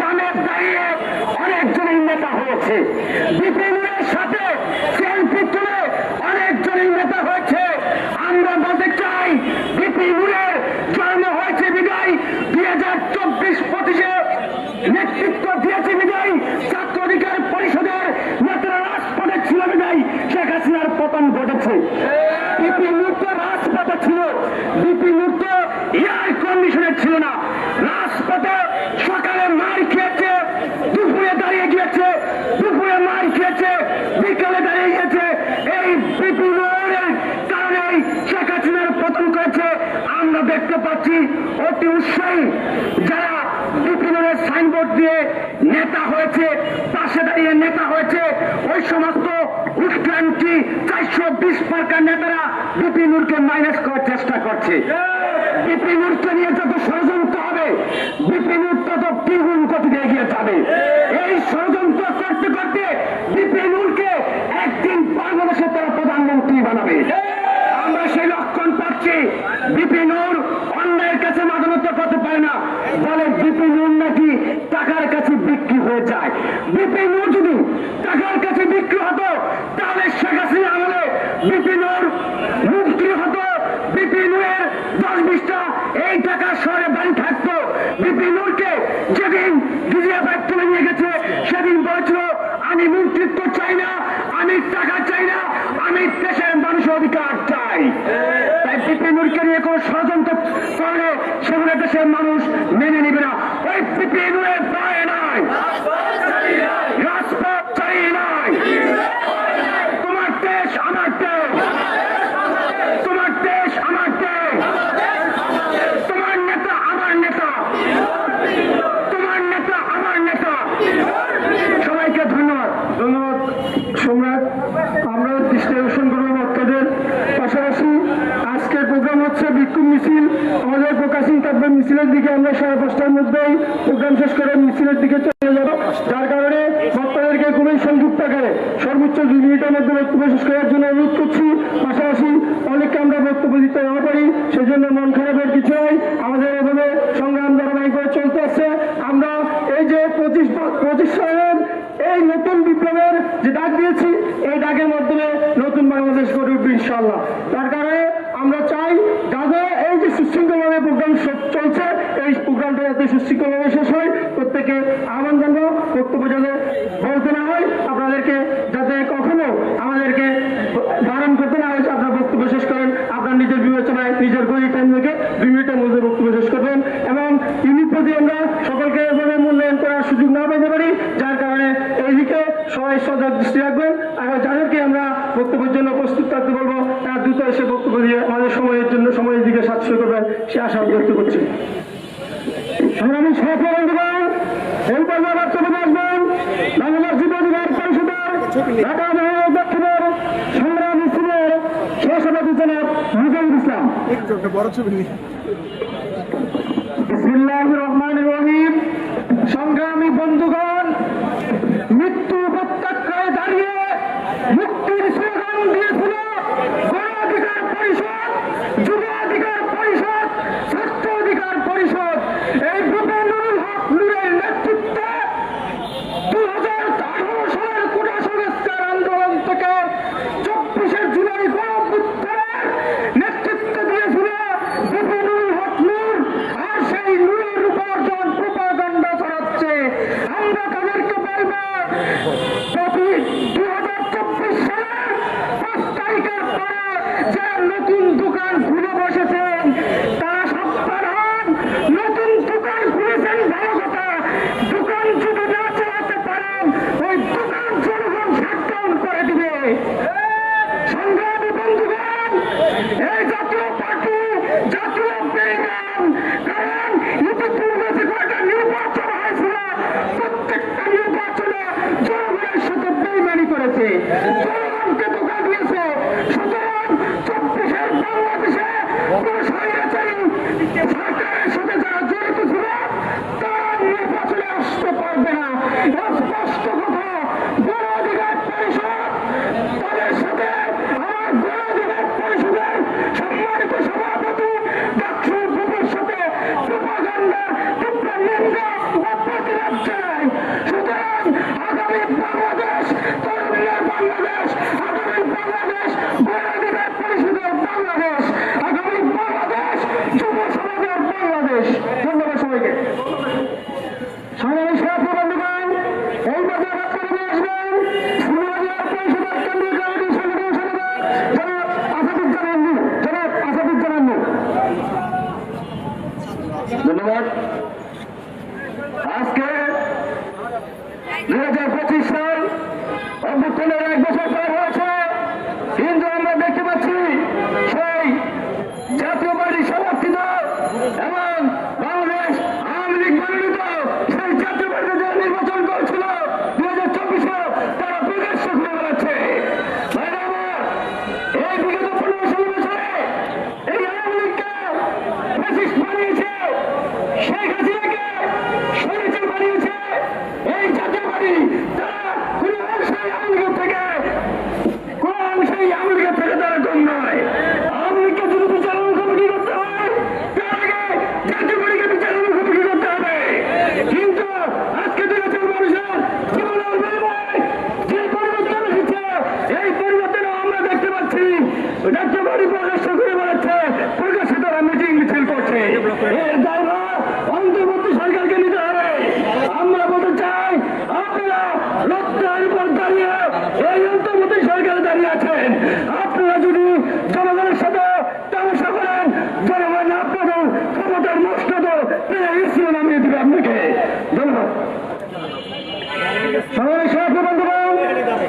বামে দাঁড়িয়ে অনেকজনই নেতা হয়েছে। বিপিনের সাথে সেলফি তুলে অনেকজনই নেতা হয়েছে। আমরা বলতে চাই বিপিনের জন্ম হয়েছে দুই হাজার চব্বিশ পঁচিশে নেতৃত্ব দিয়েছে বিদায়। ছাত্র অধিকার পরিষদের নেতারা রাজপথে ছিল বিদায়। শেখ হাসিনার পতন ঘটেছে। বিপি মুক্ত রাজপথে ছিল। বিপি ছিল না রাজপথে সকালে মার খেয়েছে দুপুরে দাঁড়িয়ে গিয়েছে দুপুরে মার খেয়েছে বিকালে দাঁড়িয়ে গিয়েছে। এই বিপি কারণেই শেখ হাসিনার পতন করেছে। আমরা দেখতে পাচ্ছি অতি উৎসাহী যারা সাইনবোর্ড দিয়ে নেতা হয়েছে পাশে দাঁড়িয়ে নেতা হয়েছে। ওই সমস্ত উৎক্রান্তি চারশো বিশ পার্কার নেতারা বিপিনুরকে মাইনাস করার চেষ্টা করছে। বিপিনুরকে নিয়ে যত ষড়যন্ত্র এই টাকার কাছে বিক্রি হয়ে যায়। বিপিনুর যদি টাকার কাছে বিক্রি হতো, তাহলে শেখ হাসিনা আমলে বিপিনুর মুক্তি হতো। বিপিনুরের দশ বিশটা এই টাকা শহরে বাড়ি থাকতো বিপিনুরকে যেদিন ডিজিএফআই তুলে নিয়ে গেছে সেদিন বলেছিল আমি মন্ত্রিত্ব চাই না আমি টাকা চাই না আমি দেশের মানুষের অধিকার চাই তাই বিপিনুরকে নিয়ে কোনো ষড়যন্ত্র করলে সেগুলো দেশের মানুষ মেনে নিবে না ওই বিপিনুরের পায়ে নাই রাজপথ চালিয়ে নাই তোমার দেশ আমার দেশ তোমার দেশ আমার দেশ তোমার নেতা আমার নেতা তোমার নেতা আমার নেতা সবাইকে ধন্যবাদ ধন্যবাদ সম্রাট আমরা দৃষ্টি আকর্ষণ করব বক্তাদের পাশাপাশি আজকের প্রোগ্রাম হচ্ছে বিক্ষোভ মিছিল আমাদের প্রকাশিং থাকবে মিছিলের দিকে আমরা সাড়ে পাঁচটার মধ্যেই প্রোগ্রাম শেষ করে মিছিলের দিকে চলে যাব। যার কারণে বক্তাদেরকে খুবই সংযুক্ত আকারে সর্বোচ্চ দুই মিনিটের মধ্যে বক্তব্য শেষ করার জন্য অনুরোধ করছি। পাশাপাশি অনেককে আমরা বক্তব্য দিতে না পারি সেই জন্য মন খারাপের কিছু নয় আমাদের এভাবে সংগ্রাম ধারাবাহিকভাবে চলতে আসছে। আমরা এই যে পঁচিশ পঁচিশ সালের এই নতুন বিপ্লবের যে ডাক দিয়েছি, এই ডাকের মাধ্যমে নতুন বাংলাদেশ গড়ে উঠবে ইনশাল্লাহ তার কারণে আমরা চাই যাতে এই যে সুশৃঙ্খলভাবে প্রোগ্রাম চলছে এই প্রোগ্রামটা যাতে সুশৃঙ্খলভাবে শেষ হয়, প্রত্যেকে আহ্বান জানাব, বক্তব্য যাতে বলতে না হয়, আপনাদেরকে যাতে কখনো আমাদেরকে বারণ করতে না হয়েছে আপনার বক্তব্য শেষ করেন, আপনার নিজের বিবেচনায়, নিজের গরিব টাইম থেকে দুই মিনিটের মধ্যে বক্তব্য শেষ করবেন। এবং ইউনিট প্রতি আমরা সকলকে এভাবে মূল্যায়ন করার সুযোগ না পেতে পারি, যার কারণে এইদিকে সবাই সজাগ দৃষ্টি রাখবেন। আর যাদেরকে আমরা বক্তব্যের জন্য প্রস্তুত থাকতে বলব, তারা দ্রুত এসে বক্তব্য দিয়ে আমাদের সময়ের জন্য, সময়ের দিকে সাশ্রয় করবেন, সে আশা ব্যক্ত করছি। সংগ্রামী সফল এই পর্যায়ে বক্তব্য আসবেন বাংলাদেশ যুব অধিকার পরিষদের ঢাকা মহানগর দক্ষিণের সংগ্রাম সহসভাপতি জনাব মুজাহিদ ইসলাম। রহিম। সংগ্রামী বন্ধুগণ যে নতুন দোকান খুলে বসেছেন। এই জাতীয় পার্টি তারা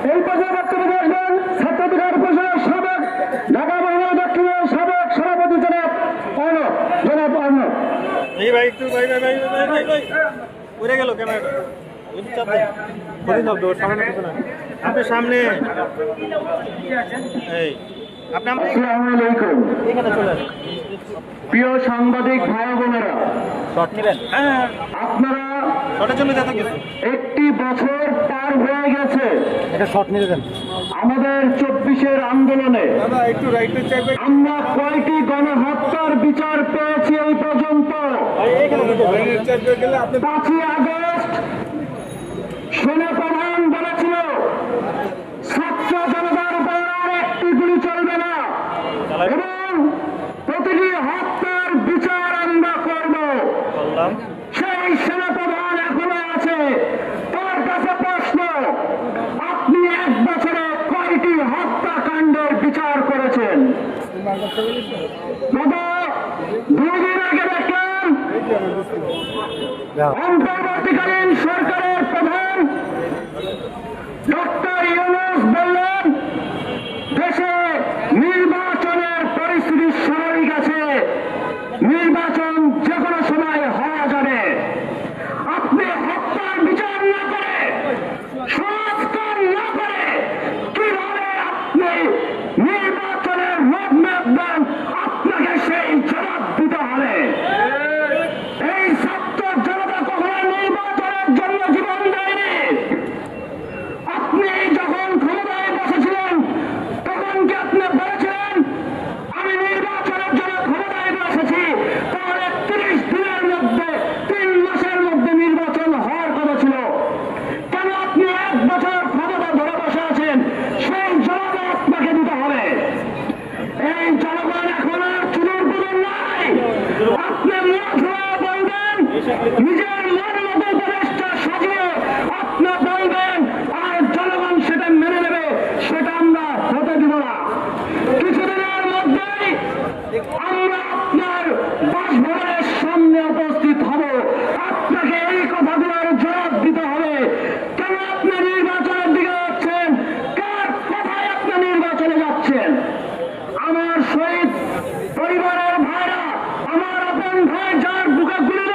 এই পর্যায়ে বক্তব্য আসবেন ছাত্র অধিকার পরিষদের সাবেক ঢাকা মহানগর দক্ষিণের সাবেক সভাপতি জনাব অর্ণব জনাব অর্ণব। উড়ে গেল আপনার সামনে প্রিয় সাংবাদিক ভাই বোনেরা আপনারা বছর পার হয়ে গেছে। আমাদের চব্বিশের আন্দোলনে আমরা কয়টি গণহত্যার বিচার পেয়েছি এই পর্যন্ত? পাঁচই আগস্ট সোনাপা অন্তর্বর্তীকালীন সরকারের প্রধান ডক্টর ইউনুস বললেন দেশে নির্বাচনের পরিস্থিতি স্বাভাবিক আছে। নির্বাচন যে কোনো সময় হওয়া যাবে। আপনি হত্যার বিচার না করে সব মুসলমান ভাই যার বুকে গুলি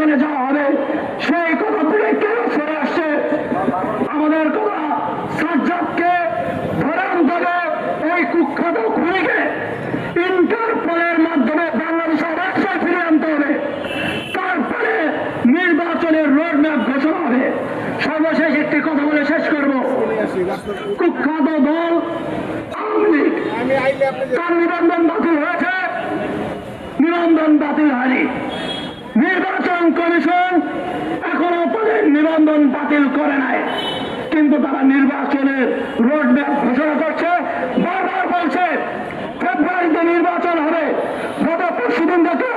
চলে যাওয়া হবে। সেই কথাগুলো কেন সরে আসছে? আমাদের কথা সাজ্জাদকে ধরে আনতে হবে ওই কুখ্যাত খুনিকে। ইন্টারপোলের মাধ্যমে বাংলাদেশ অবশ্যই ফিরে আনতে হবে। তারপরে নির্বাচনের রোড ম্যাপ ঘোষণা হবে। সর্বশেষ একটি কথা বলে শেষ করব। কুখ্যাত দল তার নিবন্ধন বাতিল হয়েছে? নিবন্ধন বাতিল হয়নি। নির্বাচন নিবন্ধন করেছেন, এখনও তাদের নিবন্ধন বাতিল করে নাই। কিন্তু তারা নির্বাচনের রোডম্যাপ ঘোষণা করছে, বারবার বলছে, ফেব্রুয়ারিতে নির্বাচন হবে, গত পরশুদিন থেকে